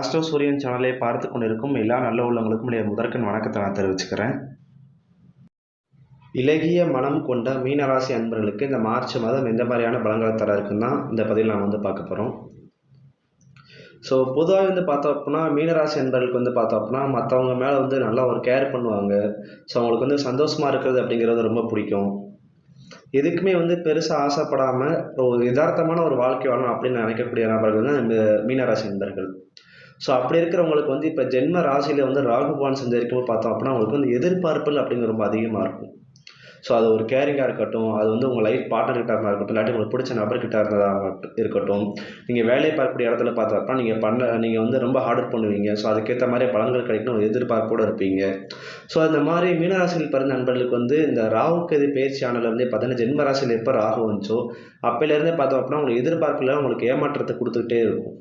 Astro சூரியன் சேனலை பார்த்து கொண்டிருக்கும் எல்லா நல்ல உள்ளவங்களுக்கும் என்னுடைய முதற்கண் வணக்கத்தை நான் தெரிவிச்சுக்கிறேன். இலகிய மனம் கொண்ட மீனராசி அன்பர்களுக்கு இந்த மார்ச் மாதம் எந்த மாதிரியான பலன்களை தர இருக்குன்னு தான் இந்த பதிவில் நான் வந்து பார்க்க போகிறோம் ஸோ பொதுவாக வந்து பார்த்தோம் அப்படின்னா மீனராசி அன்பர்களுக்கு வந்து பார்த்தோம் அப்படின்னா மற்றவங்க மேலே வந்து நல்லா ஒரு கேர் பண்ணுவாங்க. ஸோ அவங்களுக்கு வந்து சந்தோஷமாக இருக்கிறது அப்படிங்கிறது ரொம்ப பிடிக்கும். எதுக்குமே வந்து பெருசாக ஆசைப்படாமல் ஒரு யதார்த்தமான ஒரு வாழ்க்கை வாழணும் அப்படின்னு நினைக்கக்கூடிய நபர்கள் தான் இந்த மீனராசி அன்பர்கள். ஸோ அப்படி இருக்கிறவங்களுக்கு வந்து இப்போ ஜென்ம ராசியில் வந்து ராகுபான் சஞ்சரிக்கும் பார்த்தோம் அப்படின்னா அவங்களுக்கு வந்து எதிர்பார்ப்புகள் அப்படிங்கிற ரொம்ப அதிகமாக இருக்கும். ஸோ அது ஒரு கேரிங்காக இருக்கட்டும் அது வந்து உங்கள் லைஃப் பார்ட்னர்கிட்ட இருந்தால் இருக்கட்டும் இல்லாட்டி உங்களுக்கு பிடிச்ச நபர்கிட்ட இருந்ததாக இருக்கட்டும். நீங்கள் வேலையை பார்க்கக்கூடிய இடத்துல பார்த்தப்ப நீங்கள் பண்ண நீங்கள் வந்து ரொம்ப ஹார்ட் பண்ணுவீங்க. ஸோ அதுக்கேற்ற மாதிரி பலன்கள் கிடைக்கணும் ஒரு எதிர்பார்ப்போடு இருப்பீங்க. ஸோ அந்த மாதிரி மீனராசியில் பிறந்த நண்பர்களுக்கு வந்து இந்த ராகுக்கு எது பயிற்சி ஆனதுலேருந்தே பார்த்தீங்கன்னா ஜென்ம ராசியில் எப்போ ராகு வந்துச்சோ அப்போலேருந்தே பார்த்தோம் அப்படின்னா உங்களுக்கு எதிர்பார்ப்பில் உங்களுக்கு ஏமாற்றத்தை கொடுத்துக்கிட்டே இருக்கும்.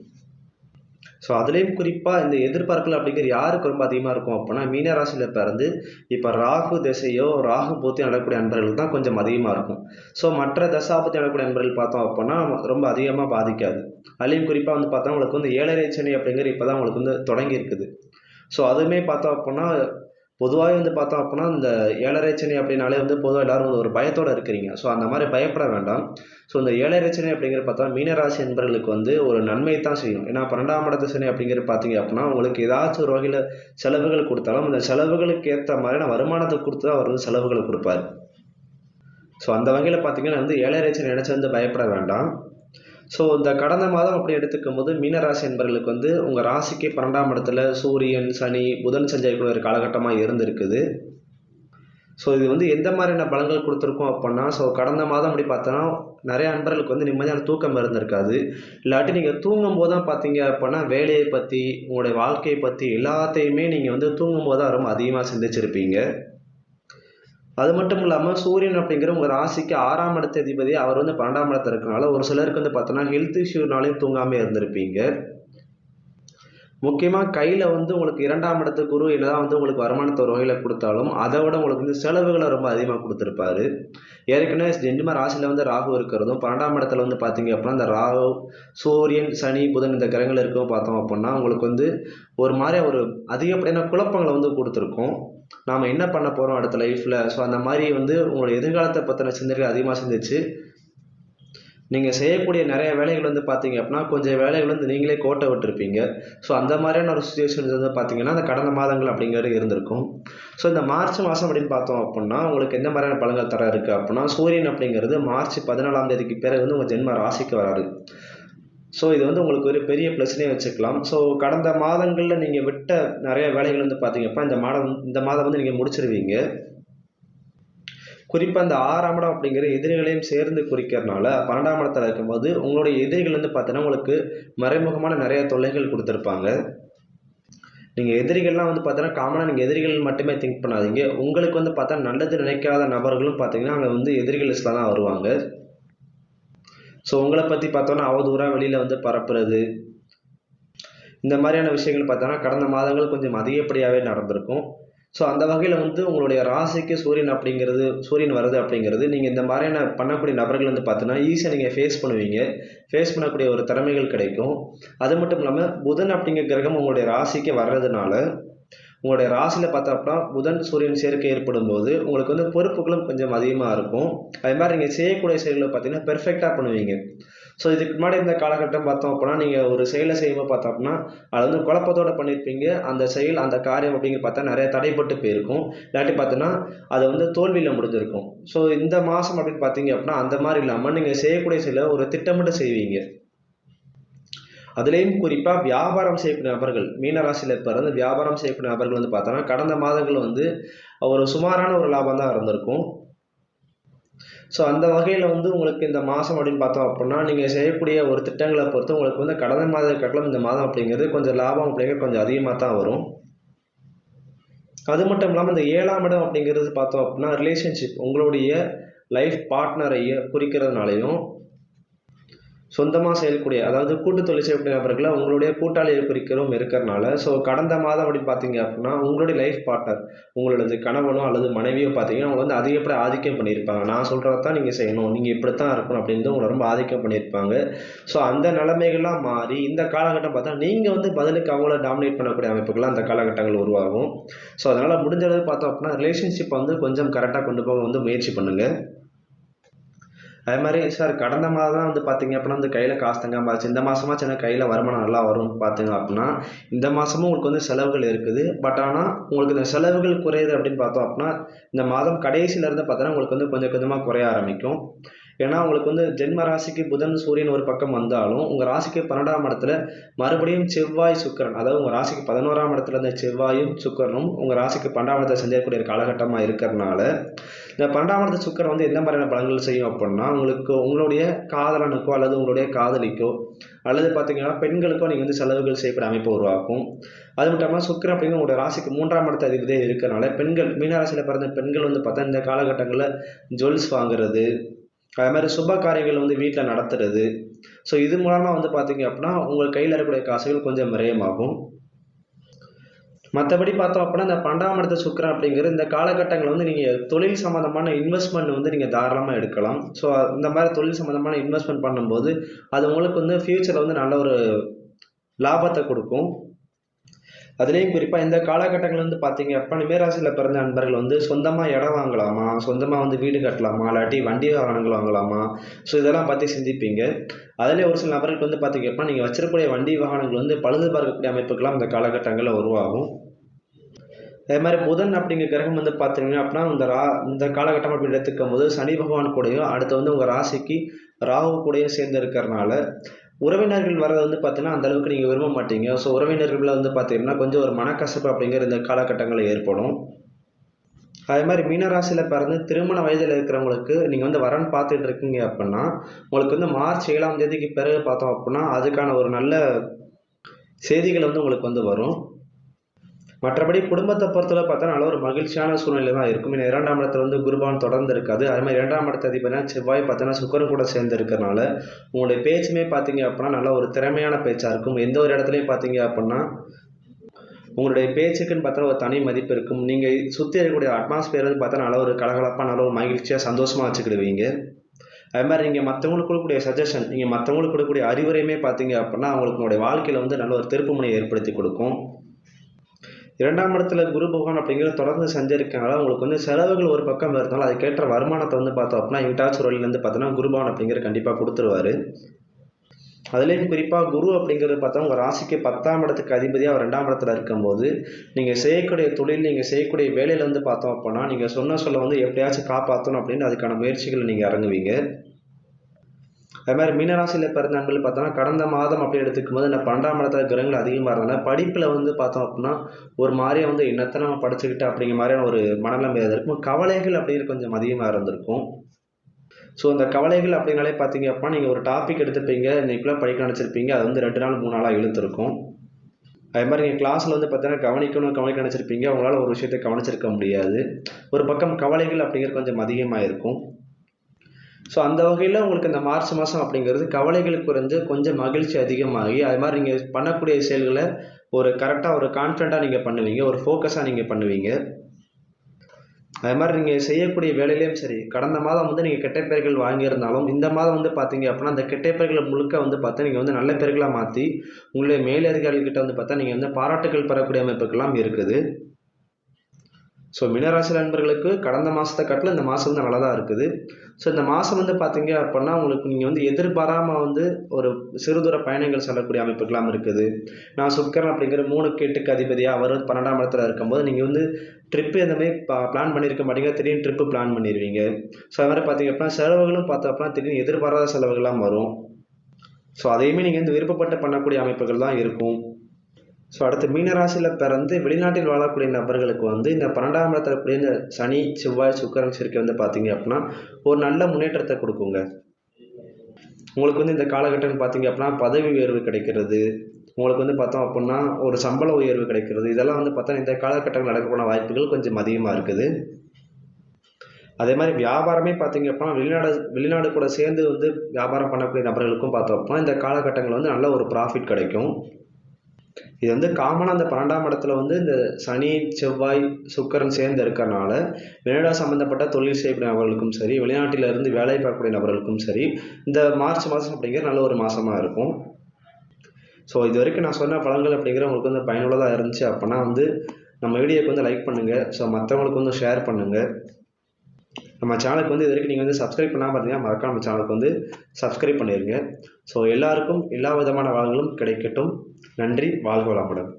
ஸோ அதுலேயும் குறிப்பாக இந்த எதிர்பார்க்கல அப்படிங்கிற யாருக்கு ரொம்ப அதிகமாக இருக்கும் அப்படின்னா மீனராசியில் பிறந்து இப்போ ராகு திசையோ ராகு போத்தி நடக்கக்கூடிய அன்பர்கள் தான் கொஞ்சம் அதிகமாக இருக்கும். ஸோ மற்ற தசாபத்தி நடக்கக்கூடிய அன்பர்கள் பார்த்தோம் அப்படின்னா ரொம்ப அதிகமாக பாதிக்காது. அதுலேயும் குறிப்பாக வந்து பார்த்தா உங்களுக்கு வந்து ஏழரை சனி அப்படிங்கிற இப்போ தான் உங்களுக்கு வந்து தொடங்கி இருக்குது. ஸோ அதுவுமே பார்த்தோம் அப்படின்னா பொதுவாகவே வந்து பார்த்தோம் அப்படின்னா இந்த ஏழரை சனி அப்படின்னாலே வந்து பொதுவாக எல்லாரும் வந்து ஒரு பயத்தோடு இருக்கிறீங்க. ஸோ அந்த மாதிரி பயப்பட வேண்டாம். ஸோ இந்த ஏழரை சனி அப்படிங்கிற பார்த்தா மீனராசி என்பவர்களுக்கு வந்து ஒரு நன்மை தான் செய்யும். ஏன்னா பன்னெண்டாம் இடத்து சனி அப்படிங்கிற பார்த்தீங்க அப்படின்னா உங்களுக்கு ஏதாச்சும் ஒரு வகையில் செலவுகள் கொடுத்தாலும் அந்த செலவுகளுக்கு ஏற்ற மாதிரியான வருமானத்தை கொடுத்து தான் அவர் வந்து செலவுகளை கொடுப்பார். ஸோ அந்த வகையில் பார்த்தீங்கன்னா வந்து ஏழரை சனி நினச்சி வந்து பயப்பட வேண்டாம். ஸோ இந்த கடந்த மாதம் அப்படி எடுத்துக்கும் போது மீனராசி என்பர்களுக்கு வந்து உங்கள் ராசிக்கு பன்னெண்டாம் இடத்துல சூரியன் சனி புதன் சஞ்சரிக்கூடிய ஒரு காலகட்டமாக இருந்திருக்குது. ஸோ இது வந்து எந்த மாதிரியான பலன்கள் கொடுத்துருக்கோம் அப்படின்னா ஸோ கடந்த மாதம் அப்படி பார்த்தோன்னா நிறைய அன்பர்களுக்கு வந்து நிம்மதியான தூக்கம் இருந்திருக்காது. இல்லாட்டி நீங்கள் தூங்கும் போது தான் பார்த்தீங்க அப்படின்னா வேலையை பற்றி உங்களுடைய வாழ்க்கையை பற்றி எல்லாத்தையுமே நீங்கள் வந்து தூங்கும் போது தான் ரொம்ப அதிகமாக சிந்திச்சிருப்பீங்க. அது மட்டும் இல்லாமல் சூரியன் அப்படிங்கிற உங்கள் ராசிக்கு ஆறாம் இடத்த அதிபதி அவர் வந்து பன்னெண்டாம் இடத்துல இருக்கனால ஒரு சிலருக்கு வந்து பார்த்தோன்னா ஹெல்த் இஷ்யூனாலையும் தூங்காமல் இருந்திருப்பீங்க. முக்கியமாக கையில் வந்து உங்களுக்கு இரண்டாம் இடத்து குரு என்னதான் வந்து உங்களுக்கு வருமானத்தை ஒரு வகையில் கொடுத்தாலும் அதை விட உங்களுக்கு வந்து செலவுகளை ரொம்ப அதிகமாக கொடுத்துருப்பாரு. ஏற்கனவே ஜென்ம ராசியில் வந்து ராகு இருக்கிறதும் பன்னெண்டாம் இடத்துல வந்து பார்த்தீங்க அப்படின்னா இந்த ராகு சூரியன் சனி புதன் இந்த கிரகங்கள் இருக்கவும் பார்த்தோம் அப்படின்னா உங்களுக்கு வந்து ஒரு மாதிரி ஒரு அதிகப்படியான குழப்பங்களை வந்து கொடுத்துருக்கோம். நாம் என்ன பண்ண போகிறோம் அடுத்த லைஃப்பில் ஸோ அந்த மாதிரி வந்து உங்களோட எதிர்காலத்தை பற்றின சிந்தனைகள் அதிகமாக சிந்திச்சு நீங்கள் செய்யக்கூடிய நிறைய வேலைகள் வந்து பார்த்தீங்க அப்படின்னா கொஞ்சம் வேலைகள் வந்து நீங்களே கோட்டை விட்டுருப்பீங்க. ஸோ அந்த மாதிரியான ஒரு சுச்சுவேஷன்ஸ் வந்து பார்த்தீங்கன்னா அந்த கடந்த மாதங்கள் அப்படிங்கிறது இருந்திருக்கும். ஸோ இந்த மார்ச் மாதம் அப்படின்னு பார்த்தோம் அப்படின்னா உங்களுக்கு எந்த மாதிரியான பலன்கள் தர இருக்குது அப்படின்னா சூரியன் அப்படிங்கிறது மார்ச் பதினாலாம் தேதிக்கு பிறகு வந்து உங்கள் ஜென்ம ராசிக்கு வராது. ஸோ இது வந்து உங்களுக்கு ஒரு பெரிய ப்ளஸ்னே வச்சுக்கலாம். ஸோ கடந்த மாதங்களில் நீங்கள் விட்ட நிறைய வேலைகள் வந்து பார்த்தீங்கப்பா இந்த மாதம் இந்த மாதம் வந்து நீங்கள் முடிச்சிருவீங்க. குறிப்பாக இந்த ஆறாம் இடம் அப்படிங்கிற எதிரிகளையும் சேர்ந்து குறிக்கிறனால பன்னெண்டாம் இடத்துல இருக்கும்போது உங்களுடைய எதிரிகள் வந்து பார்த்தீங்கன்னா உங்களுக்கு மறைமுகமான நிறைய தொல்லைகள் கொடுத்துருப்பாங்க. நீங்கள் எதிரிகள்லாம் வந்து பார்த்தீங்கன்னா காமனாக நீங்கள் எதிரிகள் மட்டுமே திங்க் பண்ணாதீங்க. உங்களுக்கு வந்து பார்த்தா நல்லது நினைக்காத நபர்களும் பார்த்தீங்கன்னா அங்கே வந்து எதிரிகள் லிஸ்ட்டில் தான் வருவாங்க. ஸோ உங்களை பற்றி பார்த்தோன்னா அவதூறாக வெளியில் வந்து பரப்புறது. இந்த மாதிரியான விஷயங்கள் பார்த்தோன்னா கடந்த மாதங்கள் கொஞ்சம் அதிகப்படியாகவே நடந்திருக்கும். ஸோ அந்த வகையில் வந்து உங்களுடைய ராசிக்கு சூரியன் அப்படிங்கிறது சூரியன் வருது அப்படிங்கிறது நீங்கள் இந்த மாதிரியான பண்ணக்கூடிய நபர்கள் வந்து பார்த்தோன்னா ஈஸியாக நீங்கள் ஃபேஸ் பண்ணுவீங்க. ஃபேஸ் பண்ணக்கூடிய ஒரு திறமைகள் கிடைக்கும். அது மட்டும் இல்லாமல் புதன் அப்படிங்கிற கிரகம் உங்களுடைய ராசிக்கு வர்றதுனால உங்களுடைய ராசியில் பார்த்தோம்னா புதன் சூரியன் சேர்க்கை ஏற்படும் போது உங்களுக்கு வந்து பொறுப்புகளும் கொஞ்சம் அதிகமாக இருக்கும். அதே மாதிரி நீங்கள் செய்யக்கூடிய செயல்களை பார்த்தீங்கன்னா பெர்ஃபெக்டாக பண்ணுவீங்க. ஸோ இதுக்கு முன்னாடி இந்த காலகட்டம் பார்த்தோம் அப்படின்னா நீங்கள் ஒரு செயலை செய்யும்போது பார்த்தோம் அப்படின்னா அது வந்து குழப்பத்தோடு பண்ணியிருப்பீங்க அந்த செயல் அந்த காரியம் அப்படிங்கிற பார்த்தா நிறைய தடைப்பட்டு போயிருக்கும். இல்லாட்டி பார்த்தோன்னா அது வந்து தோல்வியில் முடிஞ்சிருக்கும். ஸோ இந்த மாதம் அப்படின்னு பார்த்தீங்க அப்படின்னா அந்த மாதிரி இல்லாமல் நீங்கள் செய்யக்கூடிய செயலை ஒரு திட்டமிட்டு செய்வீங்க. அதுலேயும் குறிப்பாக வியாபாரம் செய்யக்கூடிய நபர்கள் மீனராசியில் பிறந்து வியாபாரம் செய்யக்கூடிய நபர்கள் வந்து பார்த்தோன்னா கடந்த மாதங்கள் வந்து ஒரு சுமாரான ஒரு லாபம் தான் இருந்திருக்கும். ஸோ அந்த வகையில் வந்து உங்களுக்கு இந்த மாதம் அப்படின்னு பார்த்தோம் அப்படின்னா நீங்கள் செய்யக்கூடிய ஒரு திட்டங்களை பொறுத்து உங்களுக்கு வந்து கடந்த மாத கட்டணம் இந்த மாதம் அப்படிங்கிறது கொஞ்சம் லாபம் அப்படிங்கிறது கொஞ்சம் அதிகமாக தான் வரும். அது மட்டும் இல்லாமல் இந்த ஏழாம் இடம் அப்படிங்கிறது பார்த்தோம் அப்படின்னா ரிலேஷன்ஷிப் உங்களுடைய லைஃப் பார்ட்னரை குறிக்கிறதுனாலையும் சொந்தமாக செயல்கூடிய அதாவது கூட்டு தொழில் செய்யக்கூடிய நபர்களை உங்களுடைய கூட்டாளியை குறிக்கிறோம் இருக்கிறனால ஸோ கடந்த மாதம் அப்படின்னு பார்த்தீங்க அப்படின்னா உங்களுடைய லைஃப் பார்ட்னர் உங்களது கணவனோ அல்லது மனைவியோ பார்த்தீங்கன்னா அவங்க வந்து அதிகப்பட ஆதிக்கம் பண்ணியிருப்பாங்க. நான் சொல்கிறத தான் நீங்கள் செய்யணும். நீங்கள் இப்படித்தான் இருக்கணும் அப்படின்னு உங்களை ரொம்ப ஆதிக்கம் பண்ணியிருப்பாங்க. ஸோ அந்த நிலைமைகள்லாம் மாறி இந்த காலகட்டம் பார்த்தா நீங்கள் வந்து பதிலுக்கு அவங்கள டாமினேட் பண்ணக்கூடிய அமைப்புகள்லாம் அந்த காலகட்டங்கள் உருவாகும். ஸோ அதனால் முடிஞ்ச அளவு பார்த்தோம் அப்படின்னா ரிலேஷன்ஷிப் வந்து கொஞ்சம் கரெக்டாக கொண்டு போக வந்து முயற்சி பண்ணுங்கள் அதே மாதிரி சார் கடந்த மாதம் தான் வந்து பார்த்தீங்க அப்படின்னா வந்து கையில் காசு தங்காமல் ஆச்சு இந்த மாதமா சின்ன கையில் வருமானம் நல்லா வரும் பார்த்தீங்க அப்படின்னா இந்த மாதமும் உங்களுக்கு வந்து செலவுகள் இருக்குது. பட் ஆனால் உங்களுக்கு இந்த செலவுகள் குறையுது அப்படின்னு பார்த்தோம் அப்படின்னா இந்த மாதம் கடைசியிலேருந்து பார்த்தோன்னா உங்களுக்கு வந்து கொஞ்சம் கொஞ்சமாக குறைய ஆரம்பிக்கும். ஏன்னா உங்களுக்கு வந்து ஜென்ம ராசிக்கு புதன் சூரியன் ஒரு பக்கம் வந்தாலும் உங்கள் ராசிக்கு பன்னெண்டாம் இடத்துல மறுபடியும் செவ்வாய் சுக்கரன் அதாவது உங்கள் ராசிக்கு பதினோராம் இடத்துல இருந்த செவ்வாயும் சுக்கரனும் உங்கள் ராசிக்கு பன்னெண்டாம் இடத்தை செஞ்சக்கூடிய ஒரு காலகட்டமாக இருக்கிறனால இந்த பன்னெண்டாம் இடத்து சுக்கரன் வந்து எந்த மாதிரியான பலன்கள் செய்யும் அப்படின்னா உங்களுக்கு உங்களுடைய காதலனுக்கோ அல்லது உங்களுடைய காதலிக்கோ அல்லது பார்த்தீங்கன்னா பெண்களுக்கோ நீங்கள் வந்து செலவுகள் செய்யக்கூடிய அமைப்பு உருவாக்கும். அது மட்டும் இல்லாமல் சுக்கிரன் அப்படிங்கிற உங்களுடைய ராசிக்கு மூன்றாம் இடத்த அதிபதியே இருக்கிறனால பெண்கள் மீனராசியில் பிறந்த பெண்கள் வந்து பார்த்தா இந்த காலகட்டங்களில் ஜுவல்ஸ் வாங்குறது அது மாதிரி சுப காரியங்கள் வந்து வீட்டில் நடத்துறது. ஸோ இது மூலமாக வந்து பார்த்தீங்க அப்படின்னா உங்கள் கையில் இருக்கக்கூடிய காசுகள் கொஞ்சம் விரயமாகும். மற்றபடி பார்த்தோம் அப்படின்னா இந்த பன்னெண்டாம் இடத்து சுக்கிரன் அப்படிங்கிற இந்த காலகட்டங்கள் வந்து நீங்கள் தொழில் சம்மந்தமான இன்வெஸ்ட்மெண்ட் வந்து நீங்கள் தாராளமாக எடுக்கலாம். ஸோ இந்த மாதிரி தொழில் சம்மந்தமான இன்வெஸ்ட்மெண்ட் பண்ணும்போது அது உங்களுக்கு வந்து ஃப்யூச்சரில் வந்து நல்ல ஒரு லாபத்தை கொடுக்கும். அதுலேயும் குறிப்பாக இந்த காலகட்டங்கள் வந்து பார்த்தீங்க அப்படின்னா மேராசியில் பிறந்த நண்பர்கள் வந்து சொந்தமாக இடம் வாங்கலாமா? சொந்தமாக வந்து வீடு கட்டலாமா? இல்லாட்டி வண்டி வாகனங்கள் வாங்கலாமா? ஸோ இதெல்லாம் பற்றி சிந்திப்பீங்க. அதிலே ஒரு சில நபர்களுக்கு வந்து பார்த்தீங்க அப்படின்னா நீங்கள் வச்சிருக்கக்கூடிய வண்டி வாகனங்கள் வந்து பழுது பார்க்கக்கூடிய அமைப்புக்கெல்லாம் இந்த காலகட்டங்களில் உருவாகும். அதே மாதிரி புதன் அப்படிங்கிற கிரகம் வந்து பார்த்தீங்கன்னா அப்படின்னா இந்த ரா இந்த காலகட்டம் அப்படின்னு எடுத்துக்கும் போது சனி பகவான் கூடயும் அடுத்து வந்து உங்கள் ராசிக்கு ராகு கூடயும் சேர்ந்து இருக்கிறனால உறவினர்கள் வரது வந்து பார்த்தீங்கன்னா அந்த அளவுக்கு நீங்கள் விரும்ப மாட்டீங்க. ஸோ உறவினர்களில் வந்து பார்த்தீங்கன்னா கொஞ்சம் ஒரு மனக்கசப்பு அப்படிங்கிற இந்த காலகட்டங்களில் ஏற்படும். அதே மாதிரி மீனராசியில் பிறந்து திருமண வயதில் இருக்கிறவங்களுக்கு நீங்கள் வந்து வரன் பார்த்துட்டு இருக்கீங்க அப்படின்னா உங்களுக்கு வந்து மார்ச் ஏழாம் தேதிக்கு பிறகு பார்த்தோம் அப்படின்னா அதுக்கான ஒரு நல்ல செய்திகள் வந்து உங்களுக்கு வந்து வரும். மற்றபடி குடும்பத்தை பொறுத்தவரை பார்த்தா நல்ல ஒரு மகிழ்ச்சியான சூழ்நிலை தான் இருக்கும். ஏன்னா இரண்டாம் இடத்துல வந்து குருபான் தொடர்ந்து இருக்காது. அதே மாதிரி இரண்டாம் இடத்த அதிபர்னா செவ்வாய் பார்த்தோன்னா சுக்கரன் கூட சேர்ந்து இருக்கிறனால உங்களுடைய பேச்சுமே பார்த்தீங்க அப்படின்னா நல்ல ஒரு திறமையான பேச்சாக இருக்கும். எந்த ஒரு இடத்துலையும் பார்த்தீங்க அப்படின்னா உங்களுடைய பேச்சுக்குன்னு பார்த்தா ஒரு தனி மதிப்பு இருக்கும். நீங்கள் சுற்றி இருக்கக்கூடிய அட்மாஸ்பியர் வந்து பார்த்தா நல்ல ஒரு கலகலப்பாக நல்ல ஒரு மகிழ்ச்சியாக சந்தோஷமாக வச்சுக்கிடுவீங்க. அது மாதிரி நீங்கள் மற்றவங்களுக்கு கொடுக்கக்கூடிய சஜஷன் நீங்கள் மற்றவங்களுக்கு கொடுக்கக்கூடிய அறிவுரையுமே பார்த்தீங்க அப்படின்னா அவங்களுக்கு உங்களுடைய வாழ்க்கையில் வந்து நல்ல ஒரு திருப்புமுனையை ஏற்படுத்தி கொடுக்கும். இரண்டாம் இடத்துல குரு பகவான் அப்படிங்கிறது தொடர்ந்து செஞ்சிருக்கனால உங்களுக்கு வந்து செலவுகள் ஒரு பக்கம் இருந்தாலும் அதுக்கேற்ற வருமானத்தை வந்து பார்த்தோம் அப்படின்னா எங்கிட்டாச்சும் ஒரு வழியிலேருந்து பார்த்தோன்னா குரு பகவான் அப்படிங்கிறது கண்டிப்பாக கொடுத்துருவாரு. அதுலேயும் குறிப்பாக குரு அப்படிங்கிறது பார்த்தா உங்கள் ராசிக்கு பத்தாம் இடத்துக்கு அதிபதியாக அவர் ரெண்டாம் இடத்துல இருக்கும்போது நீங்கள் செய்யக்கூடிய தொழில் நீங்கள் செய்யக்கூடிய வேலையில் வந்து பார்த்தோம் அப்படின்னா நீங்கள் சொன்ன சொல்ல வந்து எப்படியாச்சும் காப்பாற்றணும் அப்படின்னு அதுக்கான முயற்சிகளை நீங்கள் இறங்குவீங்க. அது மாதிரி மீனராசியில் பிறந்த நண்பர்கள் பார்த்தோம்னா கடந்த மாதம் அப்படி எடுத்துக்கும் போது இந்த பன்னெண்டாம் இடத்துல கிரகங்கள் அதிகமாக இருந்ததுனால படிப்பில் வந்து பார்த்தோம் அப்படின்னா ஒரு மாதிரியாக வந்து என்னத்தை நம்ம படிச்சுக்கிட்டு அப்படிங்கிற மாதிரியான ஒரு மனநிலைமை இருக்கும். கவலைகள் அப்படிங்கிற கொஞ்சம் அதிகமாக இருந்திருக்கும். ஸோ அந்த கவலைகள் அப்படின்னாலே பார்த்தீங்க அப்படின்னா நீங்கள் ஒரு டாபிக் எடுத்துப்பீங்க இன்னைக்குள்ளே படிக்க நினச்சிருப்பீங்க அது வந்து ரெண்டு நாள் மூணு நாளாக இழுத்துருக்கும். அதே மாதிரி நீங்கள் கிளாஸில் வந்து பார்த்தீங்கன்னா கவனிக்கணும் கவனிக்க நினச்சிருப்பீங்க உங்களால் ஒரு விஷயத்தை கவனிச்சிருக்க முடியாது. ஒரு பக்கம் கவலைகள் அப்படிங்கிறது கொஞ்சம் அதிகமாக இருக்கும். ஸோ அந்த வகையில் உங்களுக்கு இந்த மார்ச் மாதம் அப்படிங்கிறது கவலைகள் குறைஞ்சு கொஞ்சம் மகிழ்ச்சி அதிகமாகி அது மாதிரி நீங்கள் பண்ணக்கூடிய செயல்களை ஒரு கரெக்டாக ஒரு கான்ஃபிடண்ட்டாக நீங்கள் பண்ணுவீங்க ஒரு ஃபோக்கஸாக நீங்கள் பண்ணுவீங்க. அது மாதிரி நீங்கள் செய்யக்கூடிய வேலையிலையும் சரி கடந்த மாதம் வந்து நீங்கள் கெட்ட பெயர்கள் வாங்கியிருந்தாலும் இந்த மாதம் வந்து பார்த்தீங்க அப்படின்னா அந்த கெட்ட பெயர்களை முழுக்க வந்து பார்த்தா நீங்கள் வந்து நல்ல பெயர்களாக மாற்றி உங்களுடைய மேலதிகாரிகிட்ட வந்து பார்த்தா நீங்கள் வந்து பாராட்டுகள் பெறக்கூடிய அமைப்புக்கெல்லாம் இருக்குது. ஸோ மினராசி நண்பர்களுக்கு கடந்த மாதத்தை காட்டில் இந்த மாதம் வந்து நல்லா தான் இருக்குது. ஸோ இந்த மாதம் வந்து பார்த்தீங்க அப்படின்னா உங்களுக்கு நீங்கள் வந்து எதிர்பாராமல் வந்து ஒரு சிறு தூர பயணங்கள் செல்லக்கூடிய அமைப்புகளாக இருக்குது. நான் சுக்கரன் அப்படிங்கிற மூணு கேட்டுக்கு அதிபதியாக அவர் வந்து பன்னெண்டாம் இடத்துல இருக்கும்போது நீங்கள் வந்து ட்ரிப்பு இந்த மாதிரி பிளான் பண்ணியிருக்க மாட்டீங்க. திடீர்னு ட்ரிப்பு பிளான் பண்ணிடுவீங்க ஸோ அது மாதிரி பார்த்தீங்க அப்படின்னா செலவுகளும் பார்த்தோம் அப்படின்னா திடீர்னு எதிர்பாராத செலவுகள்லாம் வரும். ஸோ அதையுமே நீங்கள் வந்து விருப்பப்பட்டு பண்ணக்கூடிய அமைப்புகள் தான் இருக்கும். ஸோ அடுத்து மீனராசியில் பிறந்து வெளிநாட்டில் வாழக்கூடிய நபர்களுக்கு வந்து இந்த பன்னெண்டாம் இடத்துல கூடிய இந்த சனி செவ்வாய் சுக்கரன் சேர்க்கை வந்து பார்த்தீங்க அப்படின்னா ஒரு நல்ல முன்னேற்றத்தை கொடுக்குங்க. உங்களுக்கு வந்து இந்த காலகட்டம்னு பார்த்தீங்க அப்படின்னா பதவி உயர்வு கிடைக்கிறது. உங்களுக்கு வந்து பார்த்தோம் அப்படின்னா ஒரு சம்பள உயர்வு கிடைக்கிறது. இதெல்லாம் வந்து பார்த்தா இந்த காலகட்டங்கள் நடக்கக்கூடிய வாய்ப்புகள் கொஞ்சம் அதிகமாக இருக்குது. அதே மாதிரி வியாபாரமே பார்த்தீங்க அப்படின்னா வெளிநாடு வெளிநாடு கூட சேர்ந்து வந்து வியாபாரம் பண்ணக்கூடிய நபர்களுக்கும் பார்த்தோம் அப்படின்னா இந்த காலகட்டங்களில் வந்து நல்ல ஒரு ப்ராஃபிட் கிடைக்கும். இது வந்து காமனாக அந்த பன்னெண்டாம் இடத்துல வந்து இந்த சனி செவ்வாய் சுக்கரன் சேர்ந்து இருக்கறனால வெளிநாடு சம்மந்தப்பட்ட தொழில் செய்யக்கூடிய நபர்களுக்கும் சரி வெளிநாட்டில் இருந்து வேலை பார்க்கக்கூடிய நபர்களுக்கும் சரி இந்த மார்ச் மாதம் அப்படிங்கிற நல்ல ஒரு மாதமாக இருக்கும். ஸோ இது வரைக்கும் நான் சொன்ன பலன்கள் அப்படிங்கிற உங்களுக்கு வந்து பயனுள்ளதாக இருந்துச்சு அப்படின்னா வந்து நம்ம வீடியோக்கு வந்து லைக் பண்ணுங்கள் ஸோ மற்றவங்களுக்கு வந்து ஷேர் பண்ணுங்கள் நம்ம சேனலுக்கு வந்து இது வரைக்கும் நீங்கள் வந்து சப்ஸ்கிரைப் பண்ணாமல் பார்த்தீங்கன்னா மறக்காம நம்ம சேனலுக்கு வந்து சப்ஸ்கிரைப் பண்ணிடுங்க ஸோ எல்லாருக்கும் எல்லா விதமான வாழ்களும் கிடைக்கட்டும். நன்றி. வாழ்க வளமுடன்.